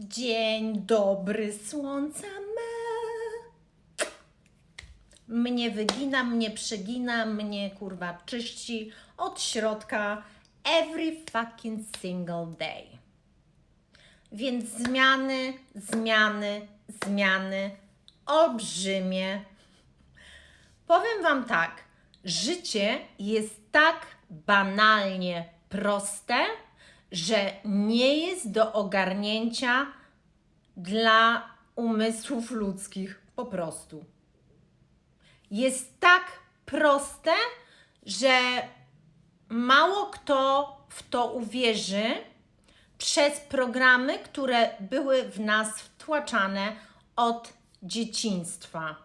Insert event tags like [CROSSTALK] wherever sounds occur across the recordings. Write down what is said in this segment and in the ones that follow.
Dzień dobry, słońca me. Mnie wygina, mnie przegina, mnie kurwa czyści od środka every fucking single day. Więc zmiany, zmiany, zmiany, olbrzymie. Powiem Wam tak, życie jest tak banalnie proste, że nie jest do ogarnięcia dla umysłów ludzkich po prostu. Jest tak proste, że mało kto w to uwierzy przez programy, które były w nas wtłaczane od dzieciństwa.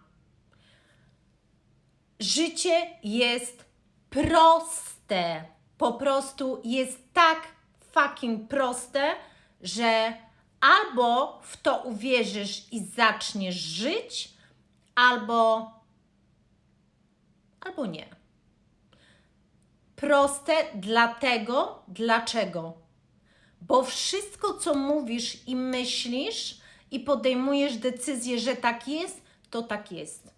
Życie jest proste. Po prostu jest tak fucking proste, że albo w to uwierzysz i zaczniesz żyć, albo albo nie. Proste dlatego, dlaczego? Bo wszystko, co mówisz i myślisz, i podejmujesz decyzję, że tak jest, to tak jest.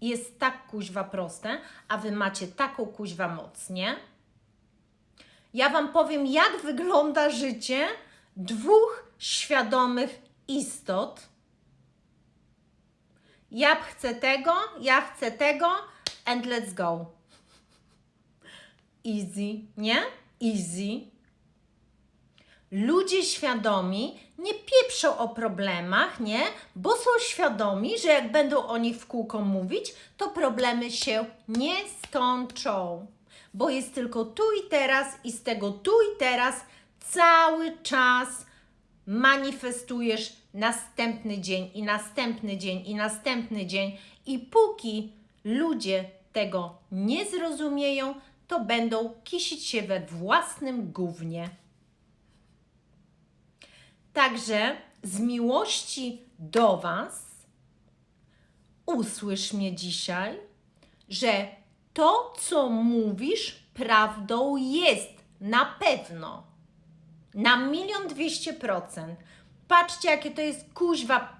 Jest tak kuźwa proste, a wy macie taką kuźwa moc, nie? Ja wam powiem, jak wygląda życie dwóch świadomych istot. Ja chcę tego, ja chcę tego, and let's go. Easy, nie? Easy. Ludzie świadomi nie pieprzą o problemach, nie? Bo są świadomi, że jak będą o nich w kółko mówić, to problemy się nie skończą. Bo jest tylko tu i teraz i z tego tu i teraz cały czas manifestujesz następny dzień i następny dzień i następny dzień i póki ludzie tego nie zrozumieją, to będą kisić się we własnym gównie. Także z miłości do Was usłysz mnie dzisiaj, że to, co mówisz, prawdą jest na pewno. Na milion dwieście procent. Patrzcie, jakie to jest kuźwa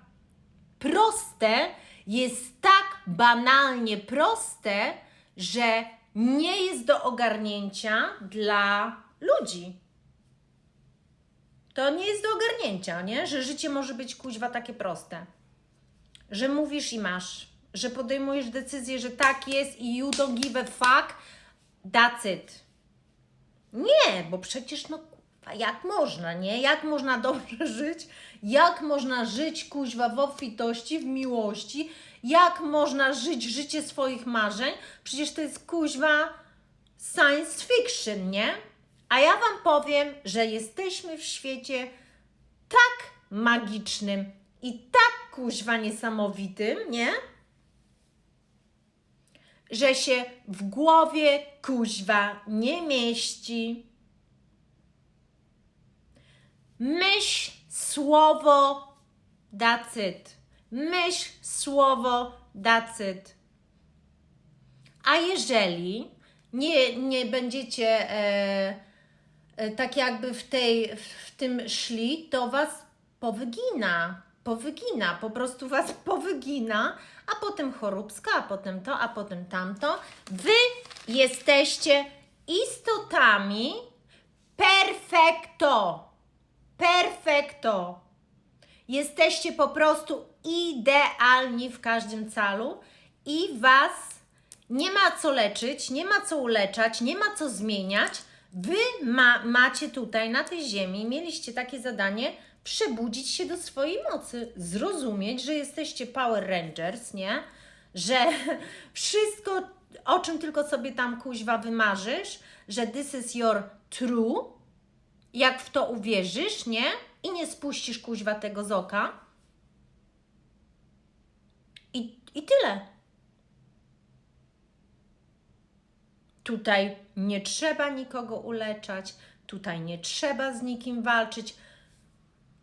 proste, jest tak banalnie proste, że nie jest do ogarnięcia dla ludzi. To nie jest do ogarnięcia, nie? Że życie może być kuźwa takie proste. Że mówisz i masz. Że podejmujesz decyzję, że tak jest i you don't give a fuck. That's it. Nie, bo przecież no jak można, nie? Jak można dobrze [LAUGHS] żyć? Jak można żyć kuźwa w obfitości, w miłości? Jak można żyć życie swoich marzeń? Przecież to jest kuźwa science fiction, nie? A ja Wam powiem, że jesteśmy w świecie tak magicznym i tak kuźwa niesamowitym, nie? Że się w głowie kuźwa nie mieści. Myśl słowo, it. Myśl słowo, it. A jeżeli nie, nie będziecie e, e, tak jakby w, tej, w tym szli, to was powygina. Powygina, po prostu was [LAUGHS] powygina, a potem choróbska, a potem to, a potem tamto. Wy jesteście istotami perfekto. Perfekto. Jesteście po prostu idealni w każdym calu i Was nie ma co leczyć, nie ma co uleczać, nie ma co zmieniać. Wy ma, macie tutaj na tej ziemi, mieliście takie zadanie, przebudzić się do swojej mocy, zrozumieć, że jesteście Power Rangers, nie? Że [LAUGHS] wszystko, o czym tylko sobie tam kuźwa wymarzysz, że this is your true, jak w to uwierzysz, nie? I nie spuścisz kuźwa tego z oka. I, i tyle. Tutaj nie trzeba nikogo uleczać, tutaj nie trzeba z nikim walczyć.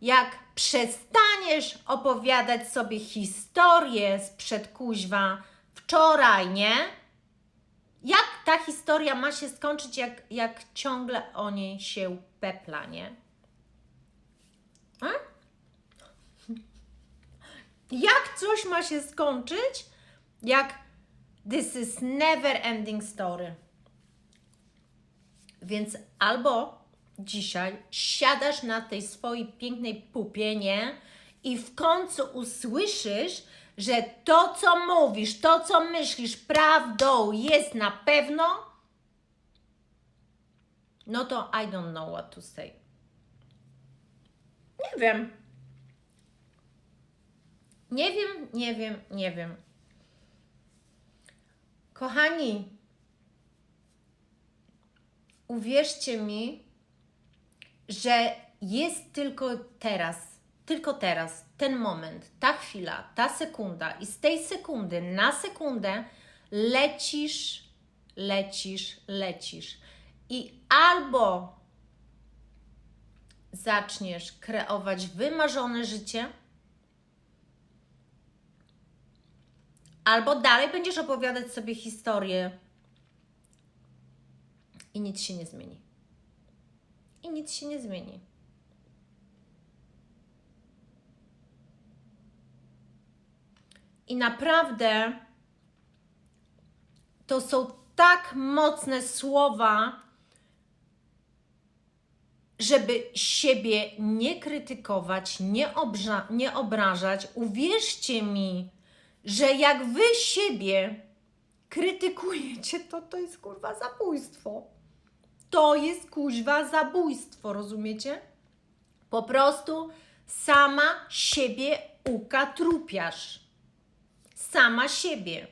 Jak przestaniesz opowiadać sobie historię sprzed kuźwa wczoraj, nie? Jak ta historia ma się skończyć, jak, jak ciągle o niej się pepla, nie? A? Jak coś ma się skończyć, jak this is never ending story. Więc albo dzisiaj siadasz na tej swojej pięknej pupie, nie? I w końcu usłyszysz, że to, co mówisz, to, co myślisz prawdą jest na pewno, no to I don't know what to say. Nie wiem. Nie wiem, nie wiem, nie wiem. Kochani, uwierzcie mi, że jest tylko teraz, tylko teraz, ten moment, ta chwila, ta sekunda i z tej sekundy na sekundę lecisz, lecisz, lecisz. I albo zaczniesz kreować wymarzone życie, albo dalej będziesz opowiadać sobie historię i nic się nie zmieni. I nic się nie zmieni. I naprawdę to są tak mocne słowa, żeby siebie nie krytykować, nie, obrza- nie obrażać. Uwierzcie mi, że jak wy siebie krytykujecie, to to jest kurwa zabójstwo. To jest kuźwa zabójstwo, rozumiecie? Po prostu sama siebie ukatrupiasz. Sama siebie.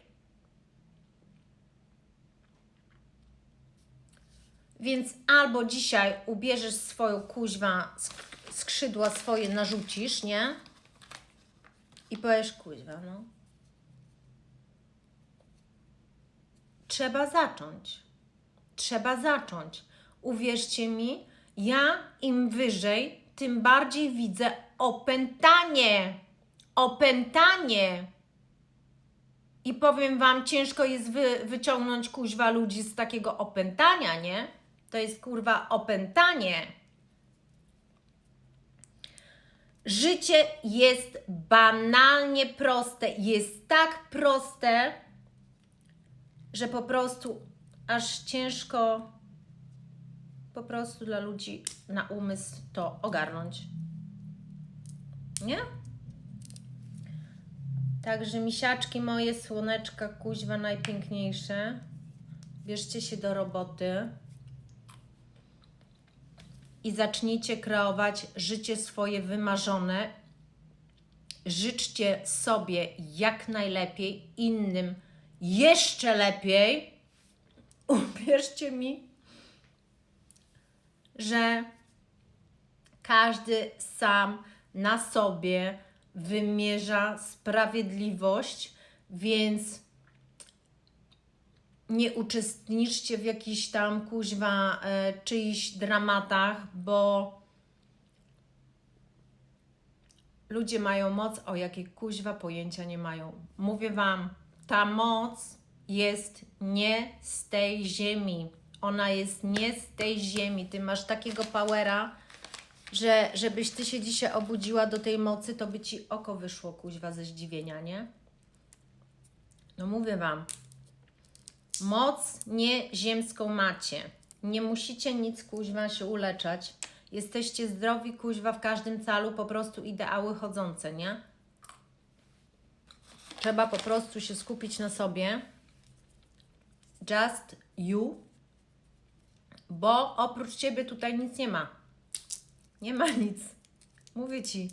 Więc albo dzisiaj ubierzesz swoją kuźwa, sk- skrzydła swoje narzucisz, nie? I powiesz kuźwa, no. Trzeba zacząć. Trzeba zacząć. Uwierzcie mi, ja im wyżej, tym bardziej widzę opętanie. Opętanie. I powiem Wam, ciężko jest wy, wyciągnąć kuźwa ludzi z takiego opętania, nie? To jest kurwa opętanie. Życie jest banalnie proste. Jest tak proste, że po prostu aż ciężko po prostu dla ludzi na umysł to ogarnąć. Nie? Także misiaczki moje, słoneczka, kuźwa najpiękniejsze. Bierzcie się do roboty i zacznijcie kreować życie swoje wymarzone. Życzcie sobie jak najlepiej, innym jeszcze lepiej. Uwierzcie mi, że każdy sam na sobie wymierza sprawiedliwość, więc nie uczestniczcie w jakichś tam kuźwa e, czyichś dramatach, bo ludzie mają moc, o jakiej kuźwa pojęcia nie mają. Mówię Wam, ta moc jest nie z tej ziemi. Ona jest nie z tej ziemi. Ty masz takiego powera, że żebyś Ty się dzisiaj obudziła do tej mocy, to by Ci oko wyszło kuźwa ze zdziwienia, nie? No mówię Wam, moc nie ziemską macie. Nie musicie nic kuźwa się uleczać. Jesteście zdrowi kuźwa w każdym calu, po prostu ideały chodzące, nie? Trzeba po prostu się skupić na sobie. Just you. Bo oprócz Ciebie tutaj nic nie ma. Nie ma nic. Mówię Ci.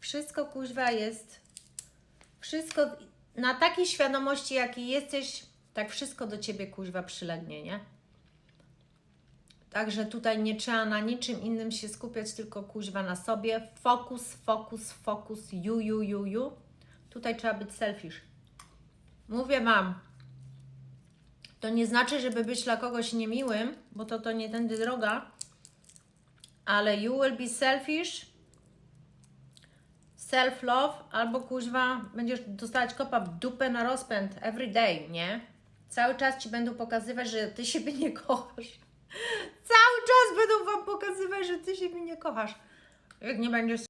Wszystko kuźwa jest. Wszystko na takiej świadomości, jakiej jesteś, tak wszystko do Ciebie kuźwa przylegnie, nie? Także tutaj nie trzeba na niczym innym się skupiać, tylko kuźwa na sobie. Fokus, fokus, fokus, you, you, you, you. Tutaj trzeba być selfish. Mówię Wam, to nie znaczy, żeby być dla kogoś niemiłym, bo to, to nie tędy droga, ale you will be selfish, self-love, albo kuźwa, będziesz dostawać kopa w dupę na rozpęd every day, nie? Cały czas Ci będą pokazywać, że Ty siebie nie kochasz. Cały czas będą Wam pokazywać, że Ty siebie nie kochasz. Jak nie będziesz